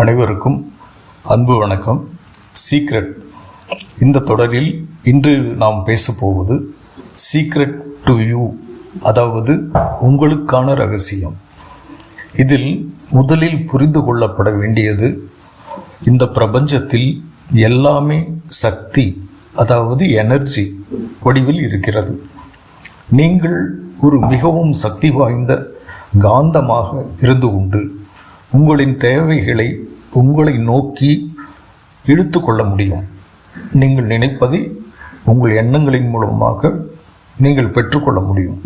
அனைவருக்கும் அன்பு வணக்கம். சீக்ரெட் இந்த தொடரில் இன்று நாம் பேசப்போவது சீக்ரெட் டு யூ அதாவது உங்களுக்கான ரகசியம். இதில் முதலில் புரிந்து கொள்ளப்பட வேண்டியது இந்த பிரபஞ்சத்தில் எல்லாமே சக்தி அதாவது எனர்ஜி வடிவில் இருக்கிறது. நீங்கள் ஒரு மிகவும் சக்தி வாய்ந்த காந்தமாக இருந்து உண்டு. உங்களின் தேவைகளை உங்களை நோக்கி இழுத்து கொள்ள முடியும். நீங்கள் நினைப்பதை உங்கள் எண்ணங்களின் மூலமாக நீங்கள் பெற்றுக்கொள்ள முடியும்.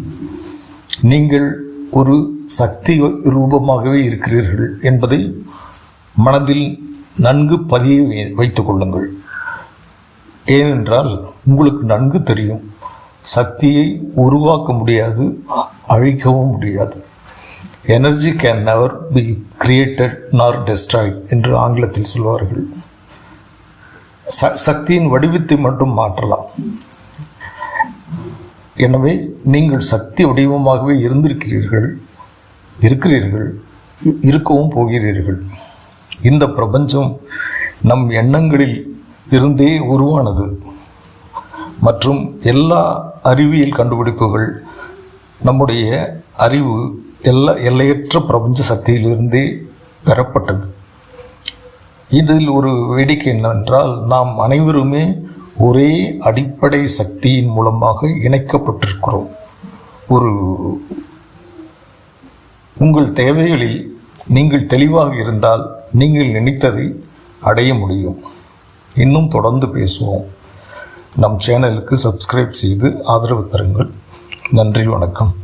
நீங்கள் ஒரு சக்தி ரூபமாகவே இருக்கிறீர்கள் என்பதை மனதில் நன்கு பதிய வை- வைத்துக் கொள்ளுங்கள். ஏனென்றால் உங்களுக்கு நன்கு தெரியும். சக்தியை உருவாக்க முடியாது அழிக்கவும் முடியாது. Energy can never be created nor destroyed என்று ஆங்கிலத்தில் சொல்வார்கள். ச- சக்தியின் வடிவத்தை மட்டும் மாற்றலாம். எனவே நீங்கள் சக்தி வடிவமாகவே இருந்திருக்கிறீர்கள் இருக்கிறீர்கள் இருக்கவும் போகிறீர்கள். இந்த பிரபஞ்சம் நம் எண்ணங்களில் இருந்தே உருவானது. மற்றும் எல்லா அறிவியல் கண்டுபிடிப்புகள் நம்முடைய அறிவு எல்லா எல்லையற்ற பிரபஞ்ச சக்தியிலிருந்தே பெறப்பட்டது. இதில் ஒரு வேடிக்கை என்னவென்றால் நாம் அனைவருமே ஒரே அடிப்படை சக்தியின் மூலமாக இணைக்கப்பட்டிருக்கிறோம். ஒரு உங்கள் தேவைகளில் நீங்கள் தெளிவாக இருந்தால் நீங்கள் நினைத்ததை அடைய முடியும். இன்னும் தொடர்ந்து பேசுவோம். நம் சேனலுக்கு சப்ஸ்கிரைப் செய்து ஆதரவு தருங்கள். நன்றி வணக்கம்.